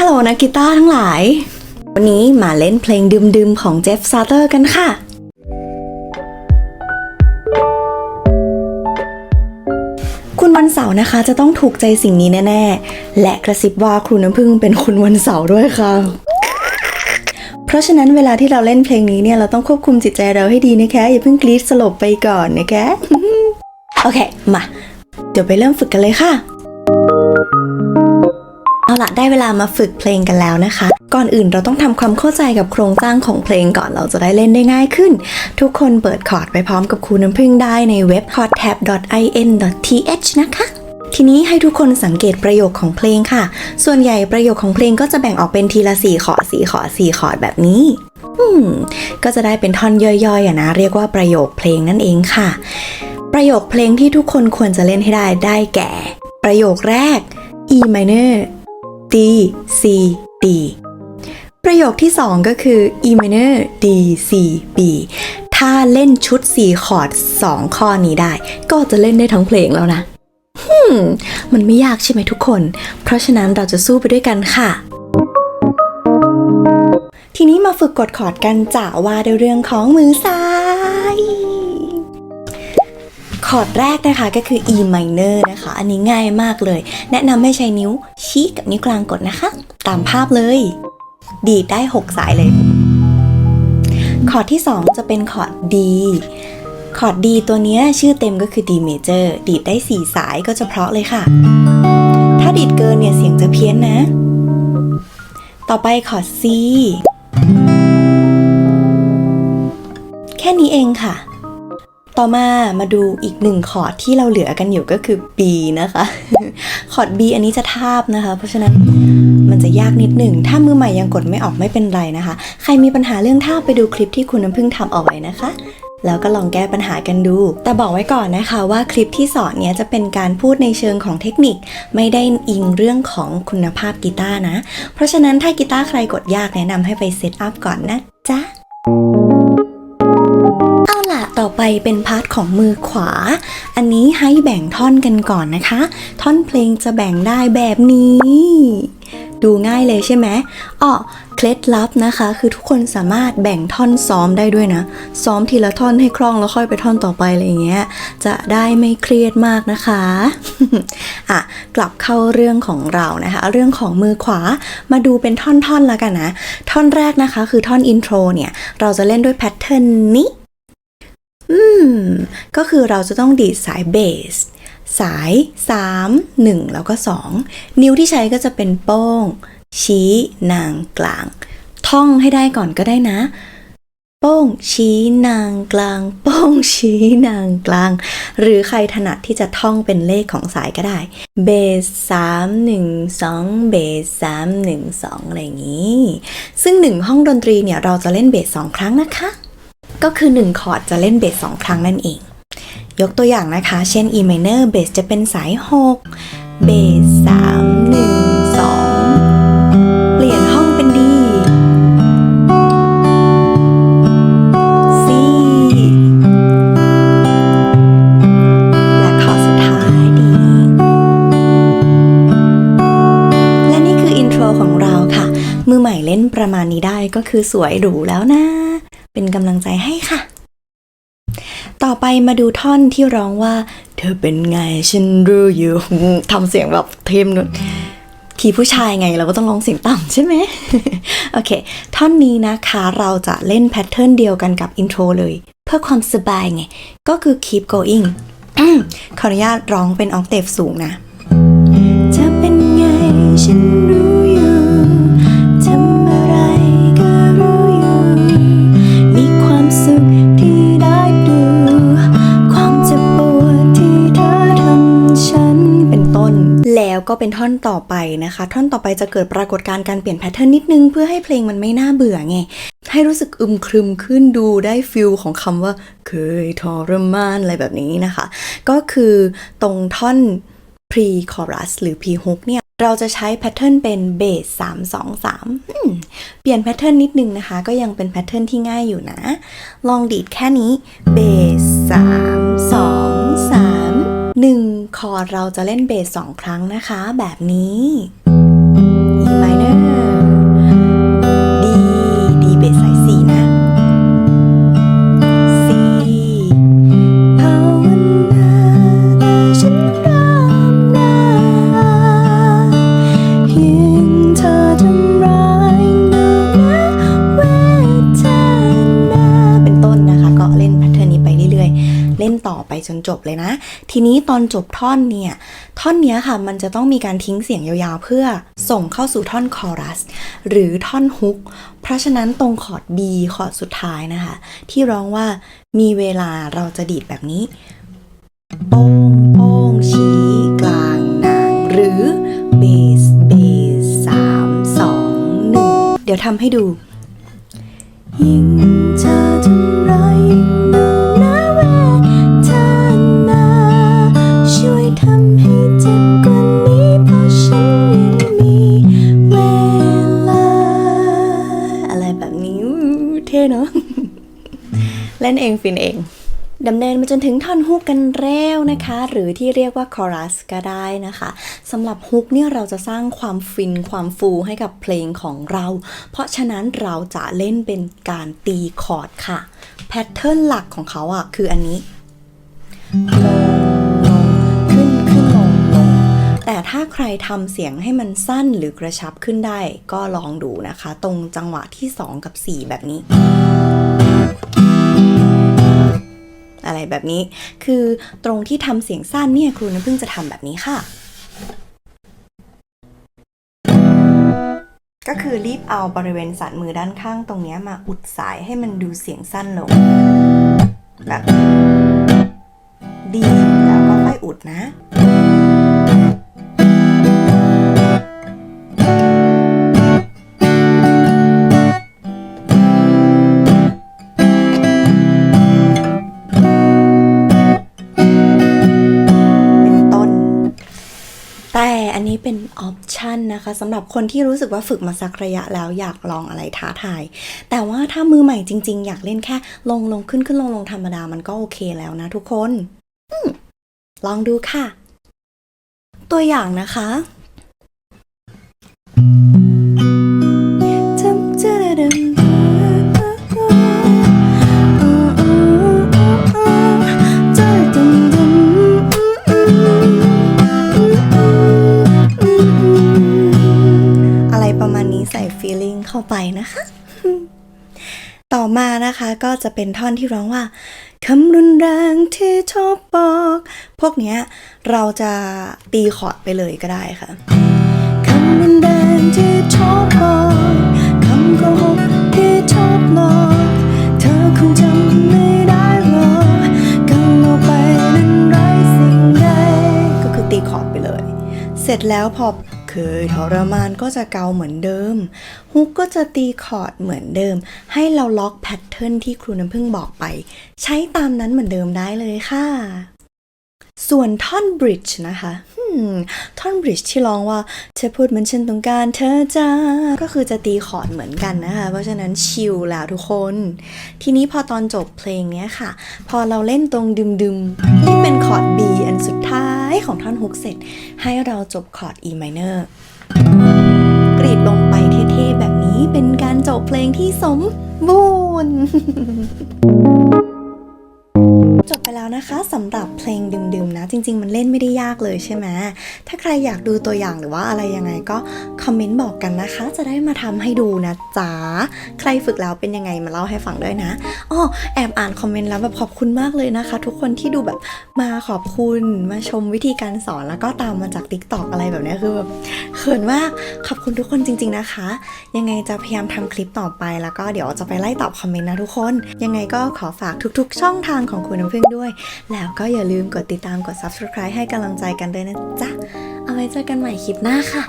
ฮัลโหลนักกีตาร์ทั้งหลาย วันนี้มาเล่นเพลงดื่มๆของเจฟซาเตอร์กันค่ะคุณวันเสาร์นะคะจะต้องถูกใจสิ่งนี้แน่ ๆ และกระซิบว่าครูน้ำพึ่งเป็นคุณวันเสาร์ด้วยค่ะ เพราะฉะนั้นเวลาที่เราเล่นเพลงนี้เนี่ยเราต้องควบคุมจิตใจเราให้ดีนะคะอย่าเพิ่งกรี๊ดสลบไปก่อนนะคะ โอเค มา เดี๋ยวไปเริ่มฝึกกันเลยค่ะ เอาละได้เวลามาฝึกเพลงกันแล้วนะคะ ก่อนอื่นเราต้องทำความเข้าใจกับโครงสร้างของเพลงก่อนเราจะได้เล่นได้ง่ายขึ้น ทุกคนเปิดคอร์ดไปพร้อมกับครูน้ำพึ่งได้ในเว็บ chordtab.in.th นะคะทีนี้ให้ทุกคนสังเกตประโยคของเพลงค่ะ ส่วนใหญ่ประโยคของเพลงก็จะแบ่งออกเป็นทีละสี่ขอร์ดสี่ขอร์ดสี่ขอร์ดแบบนี้ืก็จะได้เป็นท่อนย่อยๆอะนะเรียกว่าประโยคเพลงนั่นเองค่ะ ประโยคเพลงที่ทุกคนควรจะเล่นให้ได้ได้แก่ ประโยคแรก E minor D C D ประโยคที่ 2 ก็คือ E minor D C B ถ้าเล่นชุด 4 คอร์ด 2 ข้อนี้ได้ ก็จะเล่นได้ทั้งเพลงแล้วนะฮึมมันไม่ยากใช่ไหมทุกคน เพราะฉะนั้นเราจะสู้ไปด้วยกันค่ะ ทีนี้มาฝึกกดคอร์ดกันจะว่าด้วยเรื่องของมือซ้าย คอร์ดแรกนะคะก็คือ E minor นะคะ อันนี้ง่ายมากเลย แนะนำให้ใช้นิ้วชี้กับนิ้วกลางกดนะคะ ตามภาพเลย ดีดได้ 6 สายเลย คอร์ดที่ 2 จะเป็นคอร์ด D คอร์ด D ตัวเนี้ยชื่อเต็มก็คือ D major ดีดได้ 4 สายก็จะเพราะเลยค่ะ ถ้าดีดเกินเนี่ยเสียงจะเพี้ยนนะ ต่อไปคอร์ด C แค่นี้เองค่ะ ต่อมามาดูอีกหนึ่งคอร์ดที่เราเหลือกันอยู่ก็คือ B นะคะ คอร์ด B อันนี้จะทาบนะคะ เพราะฉะนั้นมันจะยากนิดหนึ่ง ถ้ามือใหม่ยังกดไม่ออกไม่เป็นไรนะคะ ใครมีปัญหาเรื่องท่าบไปดูคลิปที่คุณน้ำพึ่งทำเอาไว้นะคะแล้วก็ลองแก้ปัญหากันดู แต่บอกไว้ก่อนนะคะว่าคลิปที่สอนเนี้ยจะเป็นการพูดในเชิงของเทคนิค ไม่ได้อิงเรื่องของคุณภาพกีตาร์นะ เพราะฉะนั้นถ้ากีตาร์ใครกดยากแนะนำให้ไปเซตอัพก่อนนะจ๊ะ เป็นพาร์ทของมือขวา อันนี้ให้แบ่งท่อนกันก่อนนะคะ ท่อนเพลงจะแบ่งได้แบบนี้ ดูง่ายเลยใช่ไหมอ้อเคล็ดลับนะคะ คือทุกคนสามารถแบ่งท่อนซ้อมได้ด้วยนะ ซ้อมทีละท่อนให้คล่องแล้วค่อยไปท่อนต่อไปอะไรอย่างเงี้ย จะได้ไม่เครียดมากนะคะ อะ กลับเข้าเรื่องของเรานะคะ เรื่องของมือขวา มาดูเป็นท่อนๆแล้วกันนะ ท่อนแรกนะคะ คือท่อนอินโทรเนี่ย เราจะเล่นด้วยแพทเทิร์นนี้ อืม ก็คือเราจะต้องดีดสายเบส สาย 3 1 แล้วก็ 2 นิ้วที่ใช้ก็จะเป็นโป้ง ชี้นางกลาง ท่องให้ได้ก่อนก็ได้นะ โป้ง ชี้นางกลาง โป้ง ชี้นางกลาง หรือใครถนัดที่จะท่องเป็นเลขของสายก็ได้ เบส3 1 2เบส3 1 2องอะไรอย่างนี้ ซึ่งหนึ่งห้องดนตรีเนี่ยเราจะเล่นเบส2ครั้งนะคะ ก็คือ 1 คอร์ดจะเล่นเบส2ครั้งนั่นเอง ยกตัวอย่างนะคะ เช่น E minor เบสจะเป็นสาย 6 เบส3 1 2เปลี่ยนห้องเป็น D C และคอร์ดสุดท้าย D และนี่คืออินโทรของเราค่ะ มือใหม่เล่นประมาณนี้ได้ก็คือสวยหรูแล้วนะ เป็นกำลังใจให้ค่ะ ต่อไปมาดูท่อนที่ร้องว่า เธอเป็นไงฉันรู้อยู่ทำเสียงแบบเทมนุนทีผู้ชายไงเราก็ต้องร้องเสียงต่ำใช่ไหมโอเค ท่อนนี้นะคะเราจะเล่นแพทเทิร์นเดียวกันกับอินโทรเลย เพื่อความสบายไง ก็คือ keep going ขออนุญาตร้องเป็นออกเตฟสูงนะเธอเป็นไงฉัน ก็เป็นท่อนต่อไปนะคะ ท่อนต่อไปจะเกิดปรากฏการณ์การเปลี่ยนแพทเทิร์นนิดนึง เพื่อให้เพลงมันไม่น่าเบื่อไง ให้รู้สึกอึมครึมขึ้นดูได้ฟิลของคำว่า เคยทรมานอะไรแบบนี้นะคะ ก็คือตรงท่อน pre chorus หรือ pre hook เนี่ยเราจะใช้แพทเทิร์นเป็นเบส3 2 3อืมเปลี่ยนแพทเทิร์นนิดนึงนะคะ ก็ยังเป็นแพทเทิร์นที่ง่ายอยู่นะ ลองดีดแค่นี้เบส3 2 3 1 คอร์ดเราจะเล่นเบส2ครั้งนะคะ แบบนี้ ทีนี้ตอนจบท่อนเนี่ย ท่อนเนี้ยค่ะ มันจะต้องมีการทิ้งเสียงยาวๆ เพื่อส่งเข้าสู่ท่อนคอรัส หรือท่อนฮุก เพราะฉะนั้นตรงคอร์ด B คอร์ดสุดท้ายนะคะ ที่ร้องว่ามีเวลาเราจะดีดแบบนี้โป้งโป้งชี้กลางนางหรือเบสเบสสามสองหนึ่งเดี๋ยวทำให้ดูยิ่งเธอ เท่เนาะเล่นเองฟินเองดำเนินมาจนถึงท่อนฮุกกันแล้วนะคะ หรือที่เรียกว่าคอรัสก็ได้นะคะสำหรับฮุกเนี่ยเราจะสร้างความฟินความฟูให้กับเพลงของเรา เพราะฉะนั้นเราจะเล่นเป็นการตีคอร์ดค่ะ แพทเทิร์นหลักของเขาอะคืออันนี้ลงลงขึ้นขึ้นลงลงแต่ถ้าใครทำเสียงให้มันสั้นหรือกระชับขึ้นได้ ก็ลองดูนะคะ ตรงจังหวะที่ 2 กับ 4 แบบนี้ อะไรแบบนี้ คือตรงที่ทำเสียงสั้นเนี่ยครูน้ำพึ่งจะทำแบบนี้ค่ะ ก็คือรีบเอาบริเวณสันมือด้านข้างตรงเนี้ยมาอุดสายให้มันดูเสียงสั้นลงแบบดี แต่อันนี้เป็นออปชันนะคะสำหรับคนที่รู้สึกว่าฝึกมาสักระยะแล้วอยากลองอะไรท้าทาย แต่ว่าถ้ามือใหม่จริง ๆ อยากเล่นแค่ลงลงขึ้นขึ้นลงลงธรรมดามันก็โอเคแล้วนะทุกคนอลองดูค่ะ ตัวอย่างนะคะ ต่อมานะคะก็จะเป็นท่อนที่ร้องว่าคำรุนแรงที่ชอบบอก พวกเนี้ยเราจะตีคอร์ดไปเลยก็ได้ค่ะคำรุนแรงที่ชอบบอกคำโกหกที่ชอบหลอกเธอคงจำไม่ได้หรอกกังเอาไปนั้นไร้สิ่งใดก็คือตีคอร์ดไปเลย เสร็จแล้วพอ คยทรมานก็จะเกาเหมือนเดิม ฮุกก็จะตีคอร์ดเหมือนเดิม ให้เราล็อกแพทเทิร์นที่ครูน้ำพึ่งบอกไป ใช้ตามนั้นเหมือนเดิมได้เลยค่ะ ส่วนท่อนบริดจ์นะคะท่อนบริดจ์ที่ร้องว่าเธอพูดเหมือนฉันต้องการเธอจ้า ก็คือจะตีคอร์ดเหมือนกันนะคะ เพราะฉะนั้นชิลแล้วทุกคน ทีนี้พอตอนจบเพลงเนี้ยค่ะ พอเราเล่นตรงดึมๆที่เป็นคอร์ด B อันสุดท้ายของท่อนฮุกเสร็จ ให้เราจบคอร์ด E minor กรีดลงไปเท่ๆแบบนี้เป็นการจบเพลงที่สมบูรณ์ แล้วนะคะสำหรับเพลงดื่มๆนะ จริง ๆ มันเล่นไม่ได้ยากเลยใช่ไหมถ้าใครอยากดูตัวอย่างหรือว่าอะไรยังไงก็คอมเมนต์บอกกันนะคะ จะได้มาทำให้ดูนะจ๊ะใครฝึกแล้วเป็นยังไงมาเล่าให้ฟังด้วยนะอ้อแอบอ่านคอมเมนต์แล้วแบบขอบคุณมากเลยนะคะ ทุกคนที่ดูแบบมาขอบคุณมาชมวิธีการสอนแล้วก็ตามมาจาก t ิ k t o k อะไรแบบนี้คือแบบเขินมากขอบคุณทุกคนจริง ๆนะคะ ยังไงจะพยายามทำคลิปต่อไปแล้วก็เดี๋ยวจะไปไล่ตอบคอมเมนต์นะทุกคน ยังไงก็ขอฝากทุกๆ ช่องทางของคุณน้ำพึ่งด้วยแล้วก็อย่าลืมกดติดตามกด subscribe ให้กำลังใจกันด้วยนะจ๊ะ เอาไว้เจอกันใหม่คลิปหน้าค่ะ